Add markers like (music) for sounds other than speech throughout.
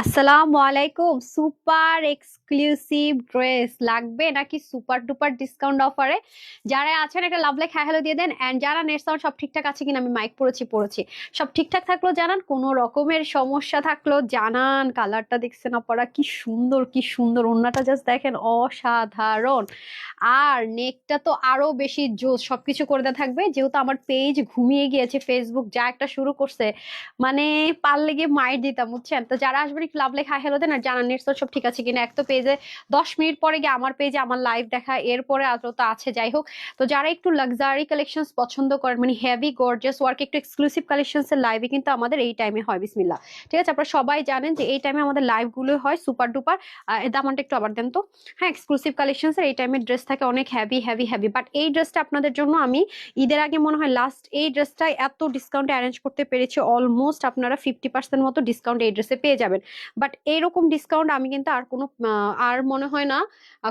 আসসালামু আলাইকুম। Super exclusive dress লাগবে নাকি সুপার ডুপার ডিসকাউন্ট অফারে? যারা আছেন, একটা লাভ লাইক হ্যালো দিয়ে দেন। অ্যান্ড যারা নেট সাউন্ড সব ঠিকঠাক আছে কিনা আমি মাইক পড়েছি পড়েছি। সব ঠিকঠাক থাকল জানান? কোনো রকমের সমস্যা থাকল? জানান। কালারটা দেখছেন আপনারা কি সুন্দর কি সুন্দর। ওন্নাটা জাস্ট দেখেন, অসাধারণ। আর নেকটা তো আরও বেশি জোস, সবকিছু করে দেওয়া থাকবে। যেহেতু আমার পেজ ঘুমিয়ে গিয়েছে ফেসবুক যা একটা শুরু করছে মানে পারলে গিয়ে মাইট দিতাম, বুঝছেন? তো যারা আসবেন একটু লাভ লেখা হেলো দেন আর জানান নেট সব ঠিক আছে কিনা? এক তো পেজে দশ মিনিট পরে গিয়ে আমার পেজে আমার লাইভ দেখা, এরপরে আরও তো আছে, যাই হোক। তো যারা একটু লাক্সারি কালেকশন পছন্দ করেন মানে হেভি গর্জিয়াস ওয়ার্ক একটু এক্সক্লুসিভ কালেকশনস এর লাইভে কিন্তু আমাদের এই টাইমে হয় বিসমিল্লা ঠিক আছে, আপনারা সবাই জানেন যে এই টাইমে আমাদের লাইভগুলো হয় সুপার ডুপার দামটা একটু আবার দেন তো। হ্যাঁ এক্সক্লুসিভ কালেকশনস এর এই টাইমে ড্রেস থাকে অনেক হেভি হেভি হেভি বাট এই ড্রেসটা আপনাদের জন্য আমি ঈদের আগে মনে হয় লাস্ট এই ড্রেসটা এত ডিসকাউন্টে অ্যারেঞ্জ করতে পেরেছি অলমোস্ট আপনারা ফিফটি পার্সেন্ট মতো ডিসকাউন্ট এই ড্রেসে পেয়ে যাবেন। বাট এইরকম ডিসকাউন্ট আমি কিন্তু আর কোনো আর মনে হয় না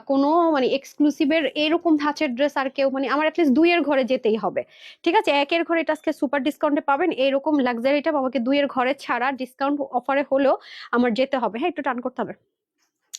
কোনো মানে এক্সক্লুসিভের এরকম ধাঁচের ড্রেস আর কেউ মানে আমার অ্যাটলিস্ট দুইয়ের ঘরে যেতেই হবে। ঠিক আছে? একের ঘরে এটা আজকে সুপার ডিসকাউন্টে পাবেন। এরকম লাক্সারিটা আমাকে দুইয়ের ঘরে ছাড়া ডিসকাউন্ট অফারে হলেও আমার যেতে হবে। হ্যাঁ একটু টান করতে হবে।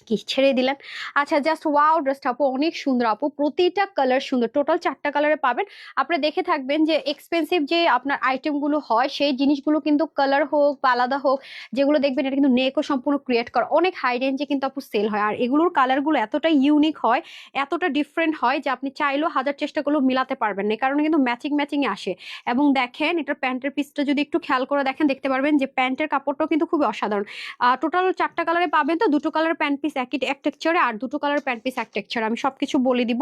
কি ছেড়ে দিলেন? আচ্ছা জাস্ট ওয়াও ড্রেসটা আপু, অনেক সুন্দর আপু। প্রতিটা কালার সুন্দর। টোটাল চারটা কালারে পাবেন। আপনারা দেখে থাকবেন যে এক্সপেন্সিভ যে আপনার আইটেমগুলো হয়, সেই জিনিসগুলো কিন্তু কালার হোক বা আলাদা হোক, যেগুলো দেখবেন এটা কিন্তু নেকও সম্পূর্ণ ক্রিয়েট করা। অনেক হাই রেঞ্জে কিন্তু আপু সেল হয়। আর এগুলোর কালারগুলো এতটা ইউনিক হয়, এতটা ডিফারেন্ট হয় যে আপনি চাইলেও হাজার চেষ্টা করলেও মিলাতে পারবেন না। কারণে কিন্তু ম্যাচিং ম্যাচিং আসে। এবং দেখেন, এটার প্যান্টের পিসটা যদি একটু খেয়াল করে দেখেন, দেখতে পারবেন যে প্যান্টের কাপড়টাও কিন্তু খুবই অসাধারণ। টোটাল চারটা কালারে পাবেন তো? দুটো কালার প্যান্ট পিস একই এক টেক্সচারে আর দুটো কালার প্যান্ট পিস এক টেক্সচার আমি সবকিছু বলে দিব।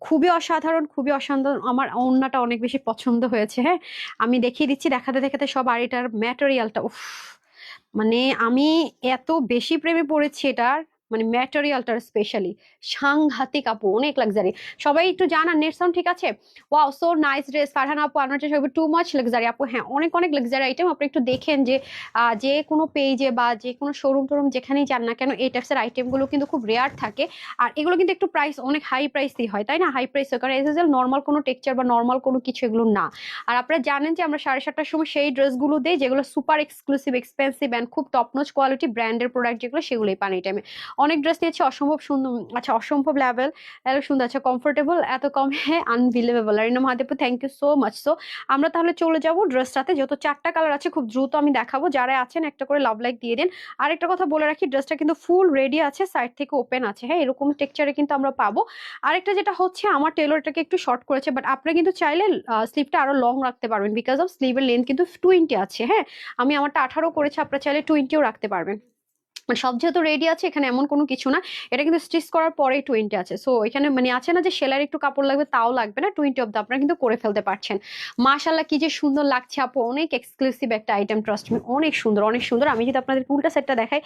খুবই অসাধারণ খুবই অসাধারণ। আমার ওড়নাটা অনেক বেশি পছন্দ হয়েছে হ্যাঁ। আমি দেখিয়ে দিচ্ছি, দেখাতে দেখাতে সব আর এটার ম্যাটেরিয়ালটা উফ। মানে আমি এত বেশি প্রেমে পড়েছি এটার। মানে ম্যাটেরিয়ালটার স্পেশালি সাংঘাতিক আপু, অনেক লাক্সারি সবাই একটু জানান নেট সাউন্ড ঠিক আছে? Wow so nice dress Farhan আপু আমার চেষ্টা টু মাচ লাক্সারি আপু হ্যাঁ অনেক অনেক লাক্সারি আইটেম আপনি একটু দেখেন যে যে কোনো পেজে বা যে কোনো শোরুম টোরুম যেখানেই যান না কেন, এই টাইপসের আইটেমগুলো কিন্তু খুব রেয়ার থাকে। আর এগুলো কিন্তু একটু প্রাইস অনেক হাই প্রাইসই হয়, তাই না? হাই প্রাইস হয় কারণ এস এস নর্মাল কোনো টেক্সচার বা নর্মাল কোনো কিছু এগুলো না। আর আপনারা জানেন যে, আমরা সাড়ে সাতটার সময় সেই ড্রেসগুলো দিই, যেগুলো সুপার এক্সক্লুসিভ এক্সপেন্সিভ অ্যান্ড খুব টপনোচ কোয়ালিটি ব্র্যান্ডের প্রোডাক্ট যেগুলো, সেগুলোই পান এই টাইমে অনেক ড্রেস নিয়েছি, অসম্ভব সুন্দর আচ্ছা অসম্ভব লেভেল এত সুন্দর আচ্ছা কমফোর্টেবল এত কম হ্যাঁ unbelievable Rina Mahadev thank you so much so আমরা তাহলে চলে যাব ড্রেসটাতে যেহেতু চারটা কালার আছে, খুব দ্রুত আমি দেখাবো। যারা আছেন, একটা করে লাভ লাইক দিয়ে দিন। আর একটা কথা বলে রাখি ড্রেসটা কিন্তু ফুল রেডি আছে সাইড থেকে ওপেন আছে হ্যাঁ এরকম টেক্সচারে কিন্তু আমরা পাবো। আরেকটা যেটা হচ্ছে, আমার টেলর এটাকে একটু শর্ট করেছে বাট আপনি কিন্তু চাইলে স্লিভটা আরও লং রাখতে পারবেন বিকজ অফ স্লিভের লেন্থ কিন্তু টোয়েন্টি আছে হ্যাঁ। আমি আমারটা আঠারো করেছি, আপনারা চাইলে টোয়েন্টিও রাখতে পারবেন। সব যেহেতু রেডি আছে, এখানে এমন কোনো কিছু না। এটা কিন্তু স্টিচ করার পরেই টোয়েন্টি আছে। সো এখানে মানে আছে না যে সেলার একটু কাপড় লাগবে, তাও লাগবে না। টোয়েন্টি অব দ্য আপনারা কিন্তু করে ফেলতে পারছেন। মাশাল্লাহ কি যে সুন্দর লাগছে আপু। অনেক এক্সক্লুসিভ একটা আইটেম ট্রাস্ট মি অনেক সুন্দর অনেক সুন্দর। আমি যদি আপনাদের উল্টা সেটটা দেখাই,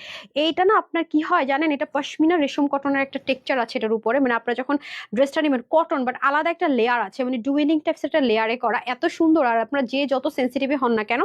এইটা না আপনার কি হয় জানেন? এটা পশমিনা রেশম কটনের একটা টেক্সচার আছে এটার উপরে। মানে আপনারা যখন ড্রেসটা নেবেন কটন বাট আলাদা একটা লেয়ার আছে। মানে ডুয়েলিং টাইপস একটা লেয়ারে করা। এত সুন্দর। আর আপনারা যে যত সেন্সিটিভ হন না কেন,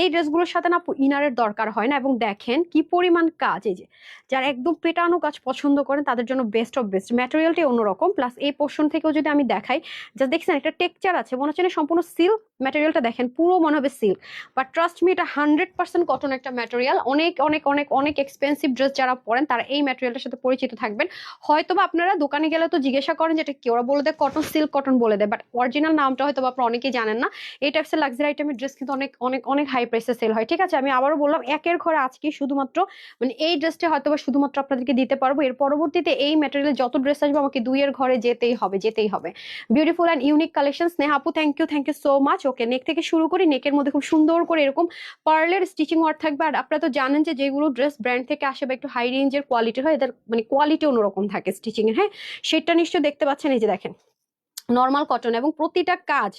এই ড্রেসগুলোর সাথে না আপু ইনারের দরকার হয় না। এবং দেখেন কি পরিমাণ কাজ। এই যে, যারা একদম পেটানো কাজ পছন্দ করেন, তাদের জন্য বেস্ট অফ বেস্ট ম্যাটেরিয়ালটাই অন্যরকম প্লাস এই পোর্শন থেকেও যদি আমি দেখাই যা দেখছেন একটা টেক্সচার আছে, মনে হচ্ছে সম্পূর্ণ সিল্ক ম্যাটেরিয়ালটা দেখেন, পুরো মনে হবে সিল্ক বাট ট্রাস্ট মি এটা হান্ড্রেড পার্সেন্ট কটন একটা ম্যাটেরিয়াল অনেক অনেক অনেক অনেক এক্সপেন্সিভ ড্রেস যারা পরেন, তারা এই ম্যাটেরিয়ালটার সাথে পরিচিত থাকবেন। হয়তো বা আপনারা দোকানে গেলে তো জিজ্ঞাসা করেন যেটা কি? ওরা বলে দেয় কটন সিল্ক কটন বলে দেয়। বাট অরিজিনাল নামটা হয়তো আপনারা অনেকেই জানেন না। এই টাইপসের লাক্সারি আইটেমের ড্রেস কিন্তু অনেক অনেক অনেক হাই প্রাইসে সেল হয়। ঠিক আছে, আমি আবারও বললাম, একের ঘরে আজকে শুধুমাত্র মানে এই ড্রেসটা হয়তো বা শুধুমাত্র আপনাদেরকে দিতে পারব। এর পরবর্তীতে এই ম্যাটেরিয়াল যত ড্রেস আসবে আমাকে দুইয়ের ঘরে যেতেই হবে যেতেই হবে। Beautiful and unique collection Sneha আপু thank you thank you so much okay neck থেকে শুরু করি নেকের মধ্যে খুব সুন্দর করে এরকম পার্লের স্টিচিং ওয়ার্ক থাকবে। আর আপনারা তো জানেন যে যেগুলো ড্রেস ব্র্যান্ড থেকে আসে বা একটু হাই রেঞ্জের কোয়ালিটি হয়, এদের মানে কোয়ালিটি অন্যরকম থাকে স্টিচিং এর হ্যাঁ? সেটা নিশ্চয় দেখতে পাচ্ছেন, এই যে দেখেন। নর্মাল কটন এবং প্রতিটা কাজ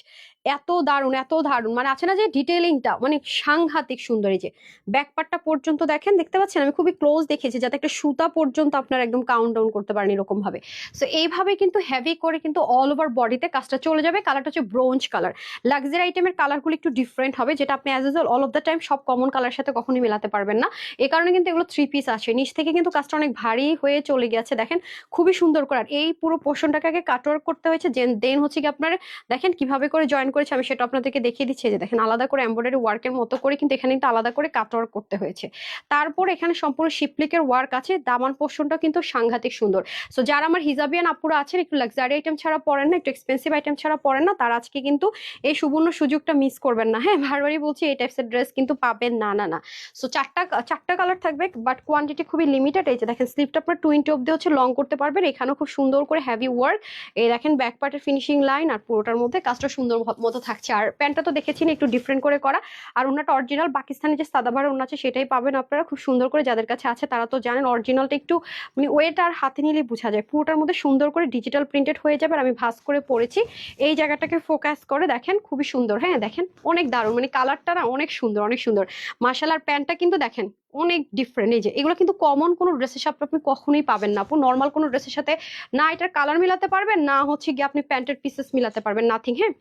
এত দারুণ এত দারুণ। মানে আছে না যে ডিটেলিংটা মানে সাংঘাতিক সুন্দর এই যে ব্যাকপার্টটা পর্যন্ত দেখেন, দেখতে পাচ্ছেন? আমি খুবই ক্লোজ দেখেছি, যাতে একটা সুতা পর্যন্ত আপনারা একদম কাউন্ট ডাউন করতে পারেন এরকম ভাবে সো এইভাবে কিন্তু হেভি করে কিন্তু অল ওভার বডিতে কাজটা চলে যাবে। কালারটা হচ্ছে ব্রোঞ্জ কালার লাক্সারি আইটেমের কালারগুলো একটু ডিফারেন্ট হবে, যেটা আপনি as usual all of the time সব কমন কালার সাথে কখনোই মেলাতে পারবেন না। এই কারণে কিন্তু এগুলো থ্রি পিস আসে। নিচ থেকে কিন্তু কাজটা অনেক ভারী হয়ে চলে গেছে দেখেন, খুবই সুন্দর করার এই পুরো পোর্শনটাকে আগে কাটওয়ার্ক করতে হয়েছে দেন হচ্ছে কি আপনার, দেখেন কীভাবে করে জয়েন করেছি, আমি সেটা আপনাদেরকে দেখিয়ে দিচ্ছি। যে দেখেন, আলাদা করে এমব্রয়ডারি ওয়ার্কের মতো করে কিন্তু এখানে কিন্তু আলাদা করে কাট ওয়ার্ক করতে হয়েছে। তারপর এখানে সম্পূর্ণ শিপলিকের ওয়ার্ক আছে, দামান পোর্শনটা কিন্তু সাংঘাতিক সুন্দর। সো যারা আমার হিজাবিয়ান আপুরা আছেন, একটু লাক্সারি আইটেম ছাড়া পড়েন না, একটু এক্সপেন্সিভ আইটেম ছাড়া পড়েন না, তারা আজকে কিন্তু এই সুবর্ণ সুযোগটা মিস করবেন না। হ্যাঁ বারবারই বলছি, এই টাইপসের ড্রেস কিন্তু পাবেন না না না। সো চারটা চারটা কালার থাকবে বাট কোয়ান্টিটি খুবই লিমিটেড এই যে দেখেন স্লিপটা আপনার টোয়েন্টি অব্দি হচ্ছে লং করতে পারবেন। এখানেও খুব সুন্দর করে হ্যাভি ওয়ার্ক এই দেখেন ব্যাক পার্টের ফিনিশিং লাইন আর পুরোটার মধ্যে কাজটা সুন্দর মতো থাকছে। আর প্যান্টটা তো দেখেছেন, একটু ডিফারেন্ট করে করা। আর ওনাটা অরিজিনাল পাকিস্তানি যে সাদাভার ওনা আছে, সেটাই পাবেন আপনারা। খুব সুন্দর করে যাদের কাছে আছে, তারা তো জানেন অরিজিনালটা একটু মানে ওয়েট আর হাতে নিলে বোঝা যায়। পুরোটার মধ্যে সুন্দর করে ডিজিটাল প্রিন্টেড হয়ে যাবে। আর আমি ভাস করে পরেছি। এই জায়গাটাকে ফোকাস করে দেখেন, খুবই সুন্দর। হ্যাঁ দেখেন, অনেক দারুণ। মানে কালারটা না অনেক সুন্দর অনেক সুন্দর। মার্শাল আর প্যান্টটা কিন্তু দেখেন, অনেক ডিফারেন্ট এই যে, এগুলো কিন্তু কমন কোনো ড্রেসের সাথে আপনি কখনোই পাবেন না। আপু নর্মাল কোনো ড্রেসের সাথে না এটার কালার মিলাতে পারবেন, না হচ্ছে গিয়ে আপনি প্যান্টের পিসেস মিলাতে পারবেন নাথিং হ্যাঁ?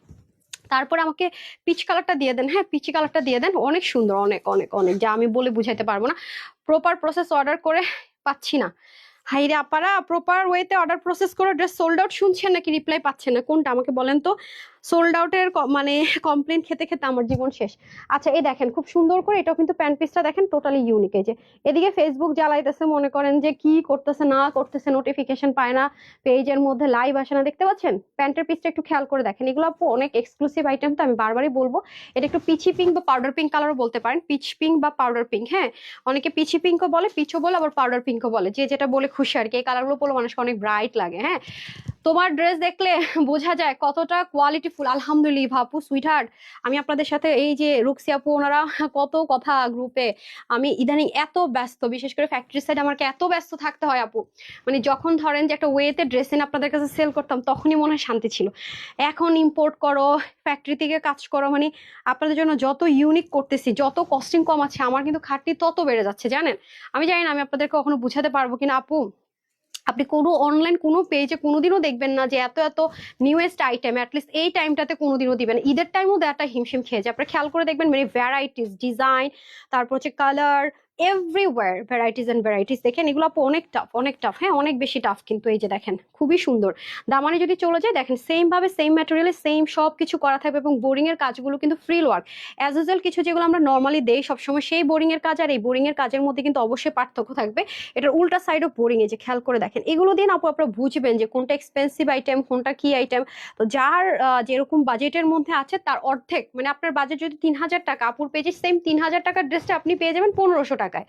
তারপরে আমাকে পিচ কালারটা দিয়ে দেন। হ্যাঁ পিচ কালারটা দিয়ে দেন। অনেক সুন্দর, অনেক অনেক অনেক। যা আমি বলে বুঝাইতে পারব না। প্রপার প্রসেস অর্ডার করে পাচ্ছি না। হাইরে আপারা প্রপার ওয়েতে অর্ডার প্রসেস করে ড্রেস সোল্ড আউট শুনছেন নাকি? রিপ্লাই পাচ্ছেন না। কোনটা? আমাকে বলেন তো। সোল্ড আউটের মানে কমপ্লেন খেতে খেতে আমার জীবন শেষ। আচ্ছা এই দেখেন, খুব সুন্দর করে এটাও কিন্তু প্যান্ট পিসটা দেখেন টোটালি ইউনিক এই যে। এদিকে ফেসবুক জ্বালাইতেছে, মনে করেন যে কি করতেছে, না করতেছে নোটিফিকেশন পায় না পেজের মধ্যে লাইভ আসে না, দেখতে পাচ্ছেন? প্যান্টের পিসটা একটু খেয়াল করে দেখেন। এগুলো আপু অনেক এক্সক্লুসিভ আইটেম তো আমি বারবারই বলব। এটা একটু পিচি পিঙ্ক বা পাউডার পিঙ্ক কালারও বলতে পারেন। পিচ পিঙ্ক বা পাউডার পিঙ্ক হ্যাঁ? অনেকে পিচি পিঙ্কও বলে পিচও বলে, আবার পাউডার পিঙ্কও বলে। যে যেটা বলে খুশি আর কি। এই কালারগুলো বলে মানুষকে অনেক ব্রাইট লাগে হ্যাঁ? তোমার ড্রেস দেখলে বোঝা যায় কতটা কোয়ালিটিফুল আলহামদুলিল্লাহ ভাপু সুইটহার্ট আমি আপনাদের সাথে এই যে রুক্সি আপু, ওনারা কত কথা গ্রুপে আমি ইদানিং এত ব্যস্ত, বিশেষ করে ফ্যাক্টরি সাইড আমাকে এত ব্যস্ত থাকতে হয় আপু। মানে যখন ধরেন যে একটা ওয়েতে ড্রেস এনে আপনাদের কাছে সেল করতাম, তখনই মনে হয় শান্তি ছিল। এখন ইম্পোর্ট করো ফ্যাক্টরি থেকে কাজ করো মানে আপনাদের জন্য যত ইউনিক করতেছি, যত কস্টিং কম আছে, আমার কিন্তু খাটনি তত বেড়ে যাচ্ছে, জানেন? আমি জানি না, আমি আপনাদেরকে কখনো বুঝাতে পারব কিনা আপু? আপনি কোনো অনলাইন কোনো পেজে কোনোদিনও দেখবেন না যে এত এত নিউয়েস্ট আইটেম অ্যাটলিস্ট এই টাইমটাতে কোনোদিনও দিবেন ঈদের টাইমও একটা হিমশিম খেয়ে যায়। আপনারা খেয়াল করে দেখবেন মানে ভ্যারাইটিস ডিজাইন তারপর হচ্ছে colour everywhere varieties and varieties দেখেন এগুলো আপু অনেক টাফ অনেক টাফ হ্যাঁ অনেক বেশি টাফ কিন্তু এই যে দেখেন, খুবই সুন্দর। দামানে যদি চলে যায়, দেখেন সেম ভাবে সেম ম্যাটেরিয়ালে সেম সব কিছু করা থাকবে এবং বোরিংয়ের কাজগুলো কিন্তু ফ্রি ওয়ার্ক অ্যাজ ইউজুয়াল কিছু যেগুলো আমরা নর্মালি দেই সবসময়, সেই বোরিংয়ের কাজ আর এই বোরিংয়ের কাজের মধ্যে কিন্তু অবশ্যই পার্থক্য থাকবে। এটার উল্টা সাইডও বোরিং এই যে, খেয়াল করে দেখেন। এগুলো দিন আপু আপনারা বুঝবেন যে কোনটা এক্সপেন্সিভ আইটেম কোনটা কি আইটেম তো যার যেরকম বাজেটের মধ্যে আছে, তার অর্ধেক মানে আপনার বাজেট যদি তিন হাজার টাকা, আপুর পেজে সেম তিন হাজার টাকার ড্রেসটা আপনি পেয়ে যাবেন পনেরোশো টাকায়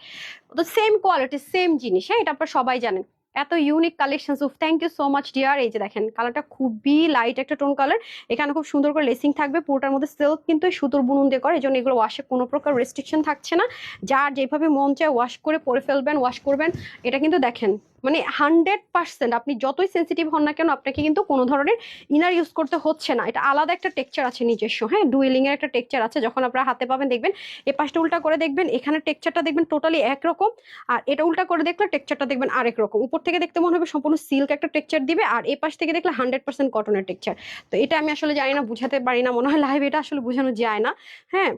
তো সেম কোয়ালিটি সেম জিনিস হ্যাঁ এটা আপনার সবাই জানেন। এত ইউনিক কালেকশন উফ thank you so much dear এই যে দেখেন কালারটা খুবই লাইট একটা টোন কালার এখানে খুব সুন্দর করে লেসিং থাকবে, পুরোটার মধ্যে সিল্ক কিন্তু সুতোর বুনুন দিয়ে করে, এই জন্য এগুলো ওয়াশে কোনো প্রকার রেস্ট্রিকশন থাকছে না। যার যেভাবে মন চায় ওয়াশ করে পরে ফেলবেন ওয়াশ করবেন। এটা কিন্তু দেখেন মানে হান্ড্রেড পার্সেন্ট আপনি যতই সেন্সিটিভ হন না কেন, আপনাকে কিন্তু কোনো ধরনের ইনার ইউজ করতে হচ্ছে না। এটা আলাদা একটা টেকচার আছে নিজস্ব হ্যাঁ? ডুয়েলিং এর একটা টেকচার আছে, যখন আপনারা হাতে পাবেন দেখবেন এ পাশটা উল্টা করে দেখবেন, এখানে টেকচারটা দেখবেন টোটালি একরকম, আর এটা উল্টা করে দেখলে টেকচারটা দেখবেন আরেক রকম। উপর থেকে দেখতে মনে হবে সম্পূর্ণ সিল্ক একটা টেকচার দিবে, আর এ পাশ থেকে দেখলে হান্ড্রেড পার্সেন্ট কটনের টেকচার তো এটা আমি আসলে জানি না, বুঝাতে পারি না, মনে হয় লাইভ এটা আসলে বোঝানো যায় না হ্যাঁ?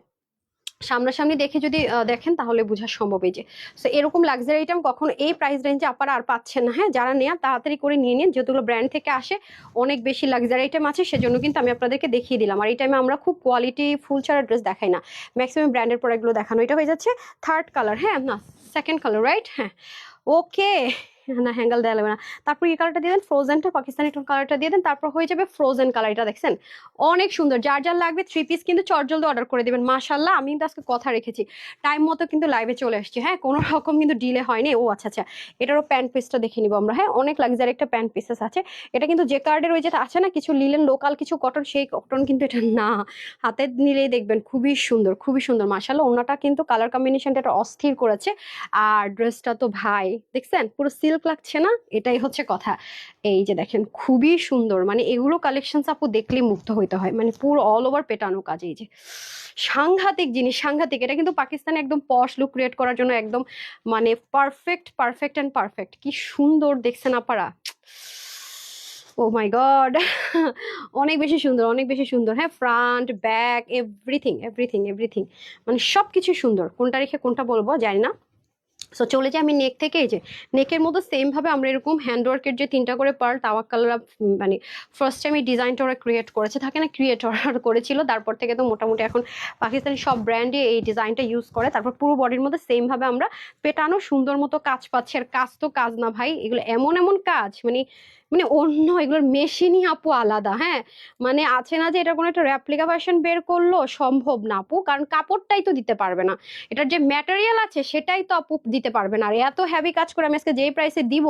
সামনাসামনি দেখে যদি দেখেন তাহলে বোঝা সম্ভব এই যে। সো এরকম লাক্সারি আইটেম কখনো এই প্রাইস রেঞ্জে আপনারা আর পাচ্ছেন না হ্যাঁ? যারা নেয়া, তাড়াতাড়ি করে নিয়ে নিন। যেহেতু ব্র্যান্ড থেকে আসে, অনেক বেশি লাক্সারি আইটেম আছে, সেজন্য কিন্তু আমি আপনাদেরকে দেখিয়ে দিলাম। আর এই টাইমে আমরা খুব কোয়ালিটি ফুল ছাড়া ড্রেস দেখাই না। ম্যাক্সিমাম ব্র্যান্ডের প্রোডাক্টগুলো দেখানো। এটা হয়ে যাচ্ছে থার্ড কালার হ্যাঁ? না সেকেন্ড কালার রাইট হ্যাঁ। ওকে না হ্যাঙ্গেল দেওয়া লাগবে না। তারপর এই কালারটা দিয়ে দেন ফ্রোজেনটা পাকিস্তানি কালারটা দিয়ে দেন, তারপর হয়ে যাবে ফ্রোজেন কালার এটা দেখছেন? অনেক সুন্দর, যার যার লাগবে থ্রি পিস কিন্তু চটজলদি অর্ডার করে দেবেন। মাশাল্লাহ আমি কিন্তু আজকে কথা রেখেছি। টাইম মতো কিন্তু লাইভে চলে আসছি হ্যাঁ? কোনো রকম কিন্তু ডিলে হয়নি। ও আচ্ছা আচ্ছা এটারও প্যান্ট পিসটা দেখে নিবো আমরা হ্যাঁ? অনেক লাক্সারি একটা প্যান্ট পিসেস আছে। এটা কিন্তু যে কার্ডের ওই যে আছে না, কিছু লিলেন লোকাল কিছু কটন সেই কটন কিন্তু এটা না। হাতে নিলেই দেখবেন, খুবই সুন্দর খুবই সুন্দর। মাশাল্লাহ ওনাটা কিন্তু কালার কম্বিনেশনটা অস্থির করেছে। আর ড্রেসটা তো ভাই, দেখছেন? পুরো সিল্ক লাগছে না? এটাই হচ্ছে কথা। এই যে দেখেন, খুবই সুন্দর। মানে এগুলো কালেকশন আপু দেখলেই মুগ্ধ হইতে হয়। মানে পুরো অল ওভার পেটানো কাজ এই যে। সাংঘাতিক জিনিস, সাংঘাতিক। এটা কিন্তু পাকিস্তানে একদম পশ লুক ক্রিয়েট করার জন্য একদম মানে পারফেক্ট পারফেক্ট অ্যান্ড পারফেক্ট কি সুন্দর দেখছেন আপারা ও মাই গড অনেক বেশি সুন্দর, অনেক বেশি সুন্দর। হ্যাঁ front back everything everything everything মানে সব কিছু সুন্দর। কোনটা রেখে কোনটা বলব জানি না। সো চলে যাই আমি নেক থেকে, এই যে নেকের মধ্যে সেমভাবে আমরা এরকম হ্যান্ডওয়ার্কের যে তিনটা করে পার্ল তাওয়াক কালার মানে ফার্স্ট টাইম এই ডিজাইনটা ওরা ক্রিয়েট করেছে। থাকে না ক্রিয়েটর (laughs) করেছিল, তারপর থেকে তো মোটামুটি এখন পাকিস্তানি সব ব্র্যান্ডে এই ডিজাইনটা ইউজ করে। তারপর পুরো বডির মধ্যে সেমভাবে আমরা পেটানো সুন্দর মতো কাজ পাচ্ছি। আর কাজ তো কাজ না ভাই, এগুলো এমন এমন কাজ মানে মানে অন্য এগুলোর মেশিনই আপু আলাদা হ্যাঁ? মানে আছে না যে এটা কোনো একটা র্যাপ্লিকা ভার্সন বের করল, সম্ভব না আপু, কারণ কাপড়টাই তো দিতে পারবে না। এটার যে ম্যাটেরিয়াল আছে, সেটাই তো আপু দিতে পারবেন আর এত হ্যাভি কাজ করে আমি আজকে যেই প্রাইসে দিব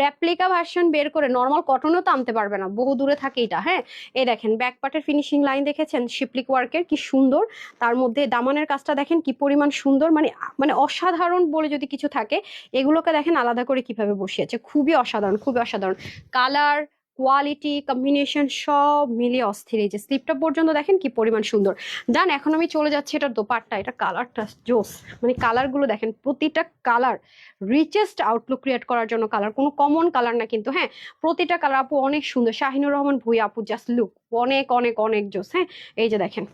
র্যাপ্লিকা ভার্সন বের করে নর্মাল কটনও তো আনতে পারবে না। বহু দূরে থাকে এটা হ্যাঁ? এই দেখেন ব্যাক পার্টের ফিনিশিং লাইন দেখেছেন? শিপলিক ওয়ার্কের কি সুন্দর। তার মধ্যে দামানের কাজটা দেখেন কি পরিমাণ সুন্দর। মানে মানে অসাধারণ বলে যদি কিছু থাকে, এগুলোকে দেখেন আলাদা করে কীভাবে বসিয়েছে। খুবই অসাধারণ খুবই অসাধারণ। কালার কোয়ালিটি কম্বিনেশন সব মিলিয়ে অস্থির। এই যে স্লিপটা পর্যন্ত দেখেন কি পরিমাণ সুন্দর। ডান এখন আমি চলে যাচ্ছি এটার দোপাট্টা এটা কালারটা জোস। মানে কালারগুলো দেখেন, প্রতিটা কালার রিচেস্ট আউটলুক ক্রিয়েট করার জন্য কালার কোনো কমন কালার না কিন্তু হ্যাঁ প্রতিটা কালার আপু অনেক সুন্দর। শাহিনুর রহমান ভুই, আপু জাস্ট লুক অনেক অনেক অনেক জোস হ্যাঁ? এই যে দেখেন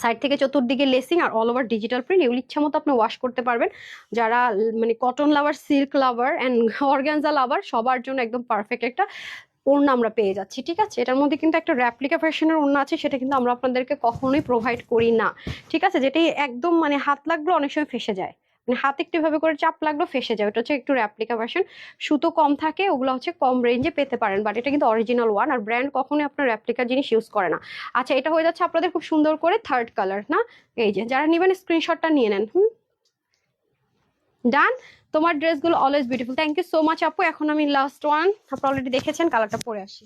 সাইড থেকে চতুর্দিকে লেসিং আর অল ওভার ডিজিটাল প্রিন্ট এগুলো ইচ্ছা মতো আপনি ওয়াশ করতে পারবেন। যারা মানে cotton lover silk lover and organza lover সবার জন্য একদম পারফেক্ট একটা ওড়না আমরা পেয়ে যাচ্ছি, ঠিক আছে? এটার মধ্যে কিন্তু একটা র্যাপ্লিকা ফ্যাশনের ওড়না আছে, সেটা কিন্তু আমরা আপনাদেরকে কখনোই প্রোভাইড করি না, ঠিক আছে? যেটাই একদম মানে হাত লাগল অনেক সময় ফেসে যায় মানে হাত একটু এভাবে করে চাপ লাগল ফেসে যায়, ওটা হচ্ছে একটু র্যাপ্লিকা ভার্সন সুতো কম থাকে, ওগুলো হচ্ছে কম রেঞ্জে পেতে পারেন বাট এটা কিন্তু অরিজিনাল ওয়ান আর ব্র্যান্ড কখনোই আপনার র্যাপ্লিকা জিনিস ইউজ করে না। আচ্ছা এটা হয়ে যাচ্ছে আপনাদের খুব সুন্দর করে থার্ড কালার না? এই যে, যারা নেবেন স্ক্রিনশটটা নিয়ে নেন, হুম? ডান তোমার ড্রেসগুলো always beautiful thank you so much আপু। এখন আমি লাস্ট ওয়ান আপনি অলরেডি দেখেছেন কালারটা পরে আসি।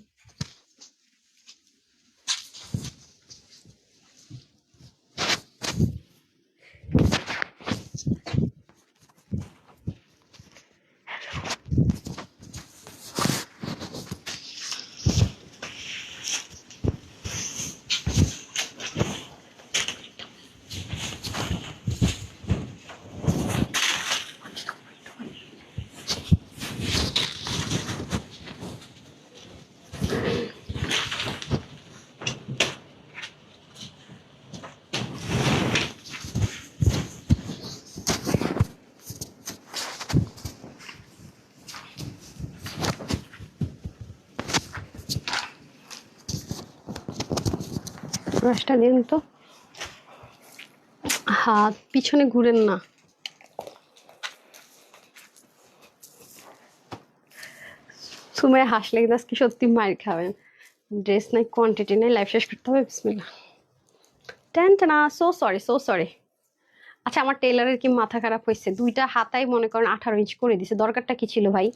ব্রাশটা দিন তো। হাত পিছনে ঘুরেন না। সুমায় হাসলে কিন্তু আজকে সত্যি মায়ের খাবেন। ড্রেস নাই কোয়ান্টিটি নেই লাইফ শেষ করতে হবে বিসমিল্লা টেন না সো সরি সো সরি আচ্ছা আমার টেলারের কি মাথা খারাপ হয়েছে? দুইটা হাতাই মনে করেন আঠারো ইঞ্চ করে দিছে। দরকারটা কি ছিল ভাই?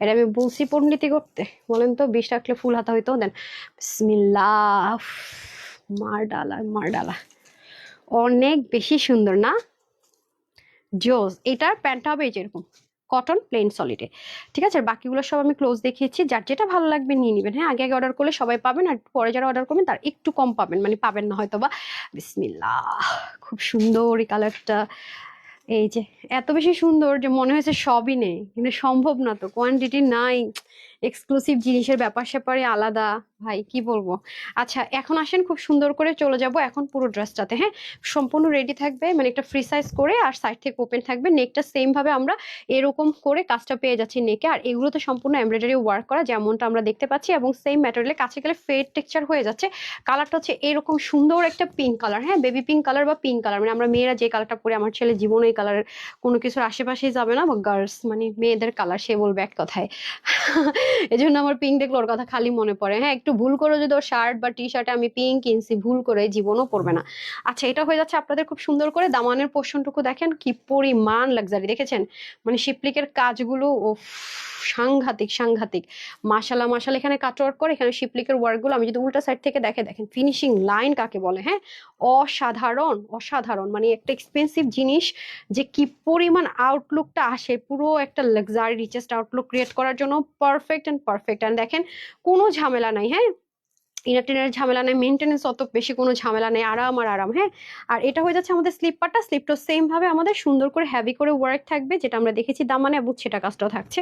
এটা আমি বলছি পণ্ডিতি করতে। বলেন তো বিশ রাখলে ফুল হাতা হইতো দেন বিসমিল্লাহ উফ, মার ডালা মার ডালা। অনেক বেশি সুন্দর, না? জোস, এটার প্যান্টটা হবে এই যে এরকম কটন প্লেন সলিডে ঠিক আছে বাকিগুলো সব আমি ক্লোজ দেখিয়েছি, যার যেটা ভালো লাগবে নিয়ে নেবেন। হ্যাঁ আগে আগে অর্ডার করলে সবাই পাবেন, আর পরে যারা অর্ডার করবেন, তার একটু কম পাবেন। মানে পাবেন না হয়তো বা বিসমিল্লাহ, খুব সুন্দর এই কালারটা এই যে, এত বেশি সুন্দর যে মনে হয়েছে সবই নেই। কিন্তু সম্ভব না তো কোয়ান্টিটি নাই। এক্সক্লুসিভ জিনিসের ব্যাপার স্যাপারে আলাদা, ভাই কি বলব? আচ্ছা এখন আসেন খুব সুন্দর করে চলে যাব এখন পুরো ড্রেসটাতে হ্যাঁ? সম্পূর্ণ রেডি থাকবে মানে একটা ফ্রি সাইজ করে আর সাইড থেকে ওপেন থাকবে নেকটা সেম ভাবে আমরা এরকম করে কাজটা পেয়ে যাচ্ছি নেকে আর এগুলোতে সম্পূর্ণ এমব্রয়ডারি ওয়ার্ক করা, যেমনটা আমরা দেখতে পাচ্ছি, এবং সেম ম্যাটেরিয়ালে কাছে গেলে ফেড টেক্সচার হয়ে যাচ্ছে। কালারটা হচ্ছে এরকম সুন্দর একটা পিঙ্ক কালার হ্যাঁ? বেবি পিঙ্ক কালার বা পিঙ্ক কালার মানে আমরা মেয়েরা যে কালারটা পরে, আমার ছেলে জীবনে এই কালারের কোনো কিছুর আশেপাশেই যাবে না বা গার্লস মানে মেয়েদের কালার সে বলবে এক কথায়। এই জন্য আমার পিঙ্ক দেখলে ওর কথা খালি মনে পড়ে। হ্যাঁ একটু ভুল করে যদি ওর শার্ট বা টি শার্টে আমি পিঙ্ক কিনছি, ভুল করে জীবনও পড়বে না। আচ্ছা এটা হয়ে যাচ্ছে আপনাদের খুব সুন্দর করে দামানের পোর্শনটুকু দেখেন, কি পরিমাণ লাক্সারি দেখেছেন? মানে শিপলিকের কাজগুলো ও সাংঘাতিক সাংঘাতিক। মাসালা মাসালা এখানে কাটওয়ার্ক করে, এখানে শিপলিকের ওয়ার্কগুলো আমি যদি উল্টা সাইড থেকে দেখে, দেখেন ফিনিশিং লাইন কাকে বলে হ্যাঁ? অসাধারণ অসাধারণ মানে একটা এক্সপেন্সিভ জিনিস যে কি পরিমাণ আউটলুকটা আসে, পুরো একটা লাক্সারি রিচেস্ট আউটলুক ক্রিয়েট করার জন্য পারফেক্ট অ্যান্ড পারফেক্ট অ্যান্ড দেখেন, কোনো ঝামেলা নাই হ্যাঁ? ইনার টিনার ঝামেলা নেই মেনটেনেন্স অত বেশি কোনো ঝামেলা নেই, আরাম আর আরাম হ্যাঁ? আর এটা হয়ে যাচ্ছে আমাদের স্লিপারটা স্লিপটা সেমভাবে আমাদের সুন্দর করে হ্যাভি করে ওয়ার্ক থাকবে, যেটা আমরা দেখেছি দামানে এবং সেটা কাজটাও থাকছে।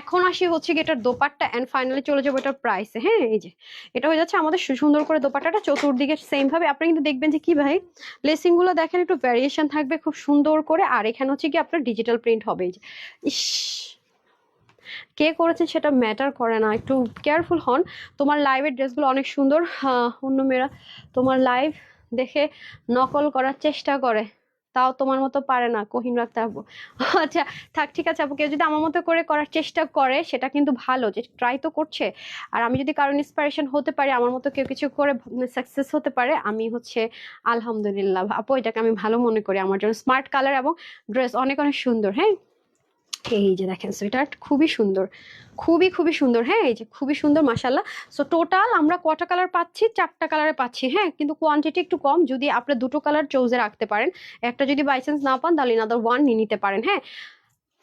এখন আসি হচ্ছে এটার দোপাট্টা অ্যান্ড ফাইনালি চলে যাব এটার প্রাইসে হ্যাঁ? এই যে, এটা হয়ে যাচ্ছে আমাদের সুন্দর করে দোপাট্টাটা চতুর্দিকে সেমভাবে আপনি কিন্তু দেখবেন যে কি ভাই লেসিংগুলো দেখেন একটু ভ্যারিয়েশন থাকবে খুব সুন্দর করে, আর এখানে হচ্ছে কি আপনার ডিজিটাল প্রিন্ট হবে ইস! কে করেছেন সেটা ম্যাটার করে না। একটু কেয়ারফুল হন। তোমার লাইভের ড্রেসগুলো অনেক সুন্দর। অন্য মেয়েরা তোমার লাইভ দেখে নকল করার চেষ্টা করে। তাও তোমার মতো পারে না, কহিন রাখতে আপু আচ্ছা থাক, ঠিক আছে আপু কেউ যদি আমার মতো করে করার চেষ্টা করে, সেটা কিন্তু ভালো, যে ট্রাই তো করছে। আর আমি যদি কারণ ইন্সপিরেশন হতে পারি, আমার মতো কেউ কিছু করে সাকসেস হতে পারে, আমি হচ্ছে আলহামদুলিল্লাহ। আপু, এটাকে আমি ভালো মনে করি। আমার জন্য স্মার্ট কালার এবং ড্রেস অনেক অনেক সুন্দর হ্যাঁ? এই যে দেখেন সোয়েটার খুবই সুন্দর, খুবই খুবই সুন্দর হ্যাঁ এই যে খুবই সুন্দর মাসাল্লাহ সো টোটাল আমরা কটা কালার পাচ্ছি? চারটা কালারে পাচ্ছি হ্যাঁ কিন্তু কোয়ান্টিটি একটু কম। যদি আপনি দুটো কালার চৌজে রাখতে পারেন, একটা যদি বাই চান্স না পান, তাহলে ইনাদার ওয়ান নিয়ে নিতে পারেন হ্যাঁ।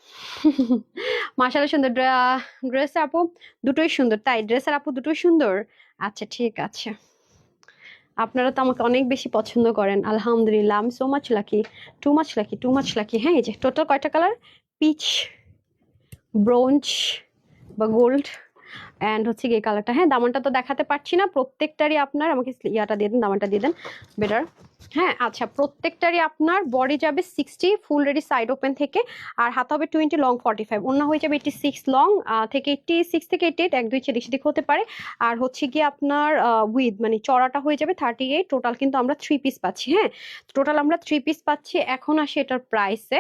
(laughs) মাসাল্লাহ সুন্দর। ড্রেস আপু, দুটোই সুন্দর, তাই? ড্রেসের আপু দুটোই সুন্দর? আচ্ছা ঠিক আছে। আপনারা তো আমাকে অনেক বেশি পছন্দ করেন, আলহামদুলিল্লাহ আমি so much lucky too much lucky too much lucky হ্যাঁ এই যে টোটাল কয়টা কালার পিচ ব্রোঞ্জ বা গোল্ড অ্যান্ড হচ্ছে গিয়ে কালারটা হ্যাঁ দামানটা তো দেখাতে পারছি না। প্রত্যেকটারই আপনার, আমাকে ইয়াটা দিয়ে দেন, দামানটা দিয়ে দেন বেটার হ্যাঁ আচ্ছা প্রত্যেকটারই আপনার বডি যাবে sixty full ready side open থেকে, আর হাত হবে টোয়েন্টি লং ফর্টি ফাইভ অন্য হয়ে যাবে এইটি সিক্স লং থেকে এইটি সিক্স থেকে এইটি এইট এক, দুই চেদিক সেদিক হতে পারে। আর হচ্ছে গিয়ে আপনার উইথ মানে চড়াটা হয়ে যাবে থার্টি এইট টোটাল কিন্তু আমরা থ্রি পিস পাচ্ছি হ্যাঁ। টোটাল আমরা থ্রি পিস পাচ্ছি, এখন আসি এটার প্রাইসে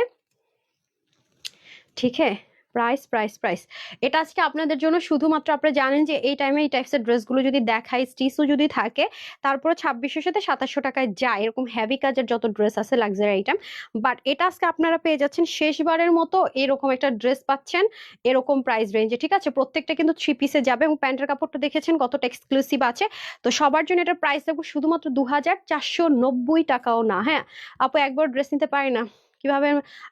ঠিক হ্যাঁ? প্রাইস প্রাইস প্রাইস এটা আজকে আপনাদের জন্য শুধুমাত্র আপনারা জানেন যে এই টাইমে এই টাইপসের ড্রেসগুলো যদি দেখায় স্টিচও যদি থাকে, তারপরে ছাব্বিশশোর সাথে সাতাশশো টাকায় যায়, এরকম হেভি কাজের যত ড্রেস আছে লাক্সারি আইটেম বাট এটা আজকে আপনারা পেয়ে যাচ্ছেন, শেষবারের মতো এরকম একটা ড্রেস পাচ্ছেন, এরকম প্রাইস রেঞ্জে ঠিক আছে? প্রত্যেকটা কিন্তু থ্রি পিসে যাবে এবং প্যান্টের কাপড়টা দেখেছেন কতটা এক্সক্লুসিভ আছে। তো সবার জন্য এটার প্রাইস দেখব শুধুমাত্র দু হাজার চারশো নব্বই টাকাও না হ্যাঁ? আপু একবার ড্রেস নিতে পারি না? কীভাবে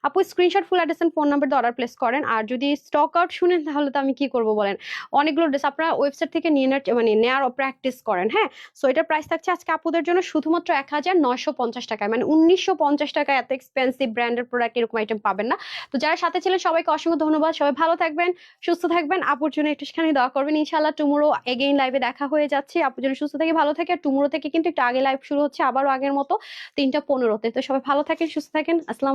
আপু screenshot full address phone number দিয়ে অর্ডার প্লেস করেন। আর যদি স্টক আউট শুনেন, তাহলে তো আমি কি করব বলেন? অনেকগুলো ড্রেস আপনারা ওয়েবসাইট থেকে নিয়ে নেওয়ার মানে নেওয়ার প্র্যাকটিস করেন হ্যাঁ? সো এটার প্রাইস থাকছে আজকে আপুদের জন্য শুধুমাত্র এক হাজার নয়শো পঞ্চাশ টাকায় মানে উনিশশো পঞ্চাশ টাকায় এত এক্সপেন্সিভ ব্র্যান্ডের প্রোডাক্ট এরকম আইটেম পাবেন না। তো যারা সাথে ছিলেন, সবাইকে অসংখ্য ধন্যবাদ। সবাই ভালো থাকবেন, সুস্থ থাকবেন। আপুর জন্য একটুখানি দোয়া করবেন। ইনশাল্লাহ টুমোরো এগেইন লাইভে দেখা হয়ে যাচ্ছে। আপুর জন্য সুস্থ থেকে ভালো থাকে আর টুমোরো থেকে কিন্তু একটু আগে লাইভ শুরু হচ্ছে, আবারও আগের মতো তিনটা পনেরোতে। তো সবাই ভালো থাকেন, সুস্থ থাকেন।